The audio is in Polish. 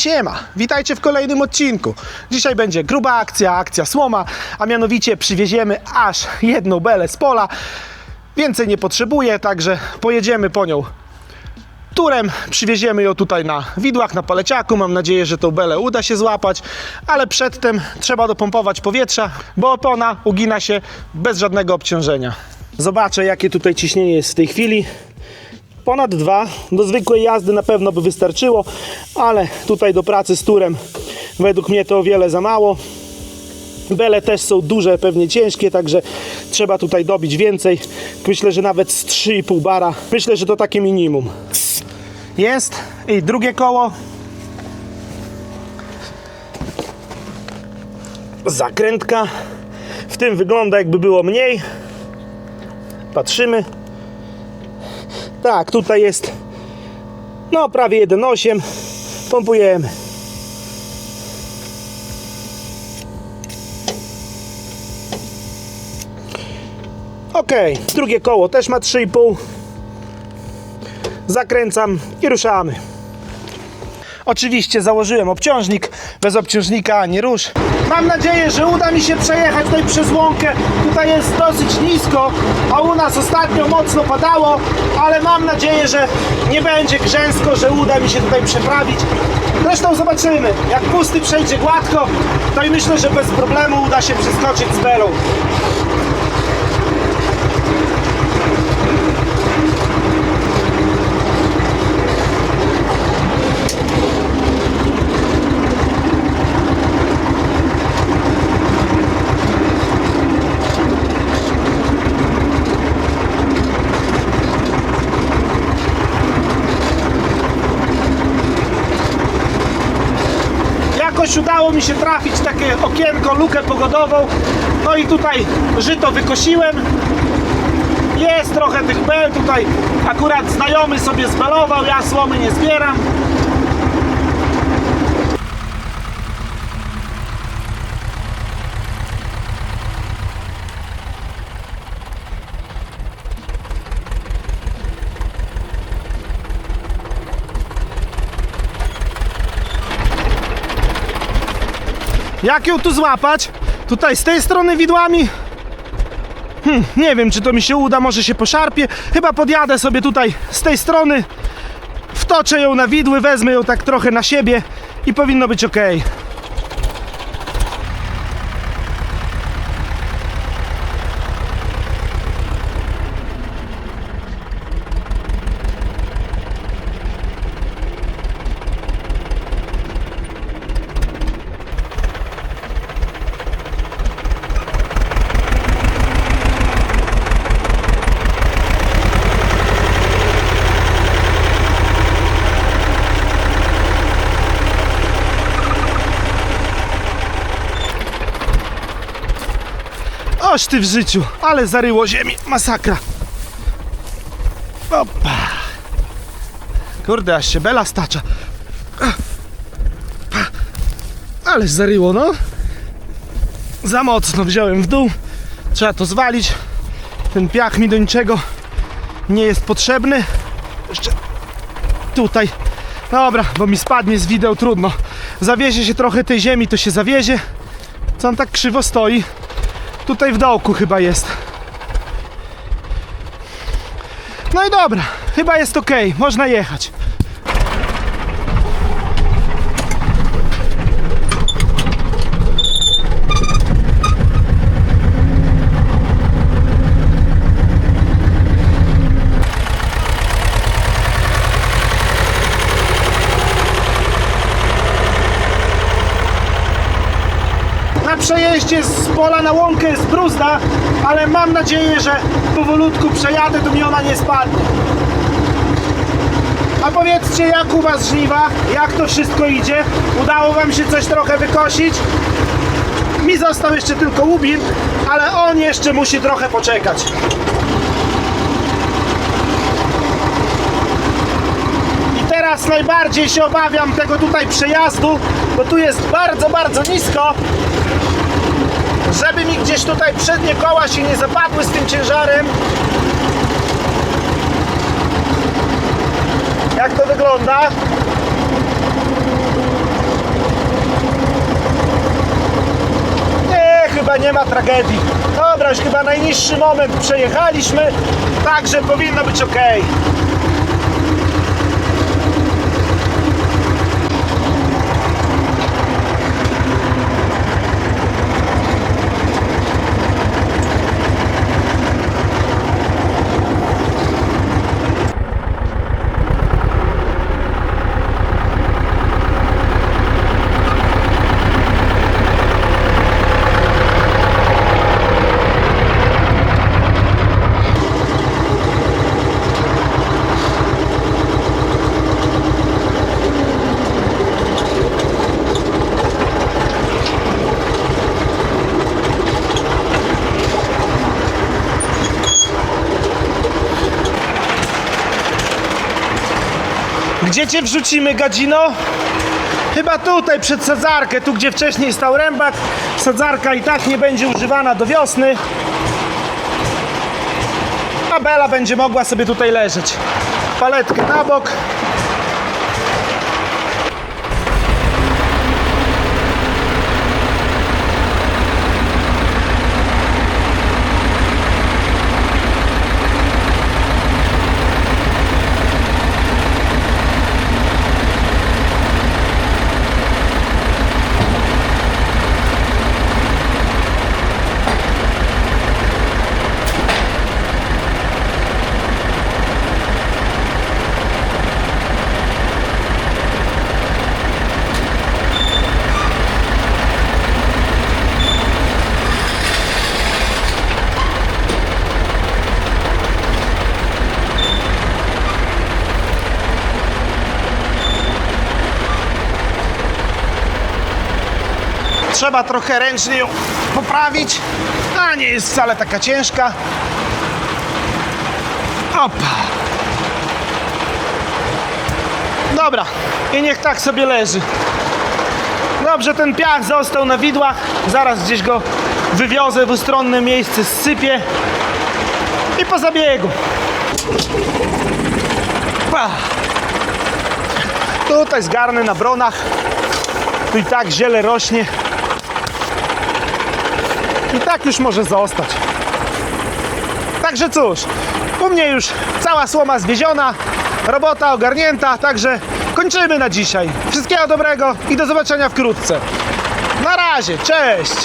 Siema, witajcie w kolejnym odcinku. Dzisiaj będzie gruba akcja, akcja słoma, a mianowicie przywieziemy aż jedną belę z pola. Więcej nie potrzebuję, także pojedziemy po nią turem. Przywieziemy ją tutaj na widłach, na paleciaku. Mam nadzieję, że tą belę uda się złapać, ale przedtem trzeba dopompować powietrza, bo opona ugina się bez żadnego obciążenia. Zobaczę, jakie tutaj ciśnienie jest w tej chwili. Ponad dwa. Do zwykłej jazdy na pewno by wystarczyło, ale tutaj do pracy z turem według mnie to o wiele za mało. Bele też są duże, pewnie ciężkie, także trzeba tutaj dobić więcej. Myślę, że nawet z 3,5 bara. Myślę, że to takie minimum. Jest i drugie koło. Zakrętka. W tym wygląda jakby było mniej. Patrzymy. Tak, tutaj jest no prawie 1,8. Pompujemy. Ok, drugie koło też ma 3,5. Zakręcam i ruszamy. Oczywiście założyłem obciążnik, bez obciążnika nie rusz. Mam nadzieję, że uda mi się przejechać tutaj przez łąkę. Tutaj jest dosyć nisko, a u nas ostatnio mocno padało, ale mam nadzieję, że nie będzie grzęsko, że uda mi się tutaj przeprawić. Zresztą zobaczymy, jak pusty przejdzie gładko, to i myślę, że bez problemu uda się przeskoczyć z belą. Jakoś udało mi się trafić takie okienko, lukę pogodową. No i tutaj żyto wykosiłem. Jest trochę tych bel tutaj. Akurat znajomy sobie zbelował, ja słomy nie zbieram. Jak ją tu złapać? Tutaj z tej strony widłami? Hmm, nie wiem, czy to mi się uda, może się poszarpie. Chyba podjadę sobie tutaj z tej strony, wtoczę ją na widły, wezmę ją tak trochę na siebie i powinno być ok. Oż ty w życiu, ale zaryło ziemi, masakra. Opa. Kurde, aż się bela stacza. Ależ zaryło, no. Za mocno wziąłem w dół. Trzeba to zwalić. Ten piach mi do niczego nie jest potrzebny. Jeszcze tutaj. Dobra, bo mi spadnie z wideł, trudno. Zawiezie się trochę tej ziemi, to się zawiezie. Co on tak krzywo stoi? Tutaj w dołku chyba jest. No i dobra, chyba jest ok, można jechać. Przejeździe z pola na łąkę jest bruzda, ale mam nadzieję, że powolutku przejadę, to mi ona nie spadnie. A powiedzcie, jak u Was żniwa? Jak to wszystko idzie? Udało Wam się coś trochę wykosić? Mi został jeszcze tylko łubin, ale on jeszcze musi trochę poczekać. teraz najbardziej się obawiam tego tutaj przejazdu, bo tu jest bardzo, bardzo nisko. Żeby mi gdzieś tutaj przednie koła się nie zapadły z tym ciężarem. Jak to wygląda? Nie, chyba nie ma tragedii. Dobra, już chyba najniższy moment. Przejechaliśmy także powinno być ok Gdzie cię wrzucimy, gadzino? Chyba tutaj, przed sadzarkę, tu gdzie wcześniej stał rębak. Sadzarka i tak nie będzie używana do wiosny. A Bela będzie mogła sobie tutaj leżeć. Paletkę na bok. Trzeba trochę ręcznie ją poprawić. A nie jest wcale taka ciężka. Opa. Dobra, i niech tak sobie leży. Dobrze, ten piach został na widłach. Zaraz gdzieś go wywiozę w ustronne miejsce, zsypię. I po zabiegu. Pa. Tutaj zgarnę na bronach. Tu i tak ziele rośnie. I tak już może zostać. Także cóż, u mnie już cała słoma zwieziona, robota ogarnięta, także kończymy na dzisiaj. Wszystkiego dobrego i do zobaczenia wkrótce. Na razie, cześć!